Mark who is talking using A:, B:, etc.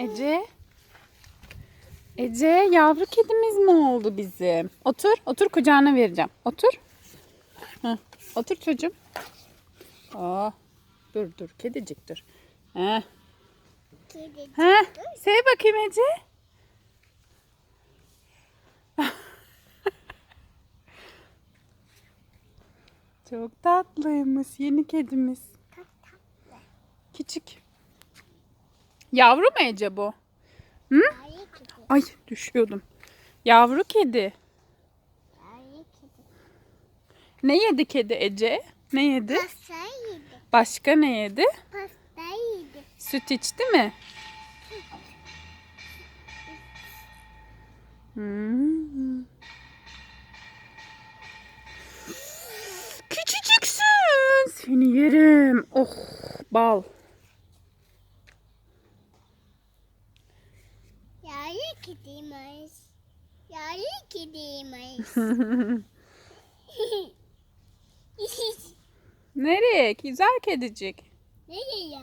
A: Ece. Ece yavru kedimiz mi oldu bizim? Otur. Otur kucağına vereceğim. Otur. Heh, otur çocuğum. Aa, dur dur kedicik dur. Heh.
B: Kedi.
A: Heh. Sev bakayım Ece. Çok tatlıymış yeni kedimiz. Küçük. Yavru mu Ece bu?
B: Kedi.
A: Ay düşüyordum. Yavru kedi. Ne yedi kedi Ece? Ne yedi?
B: Pasta yedi.
A: Başka ne yedi?
B: Pasta yedi.
A: Süt içti mi? Hmm. Küçücüksün. Seni yerim. Oh bal.
B: Kediymiş. Yayı kediymiş.
A: Nereye? Güzel kedicik.
B: Nereye?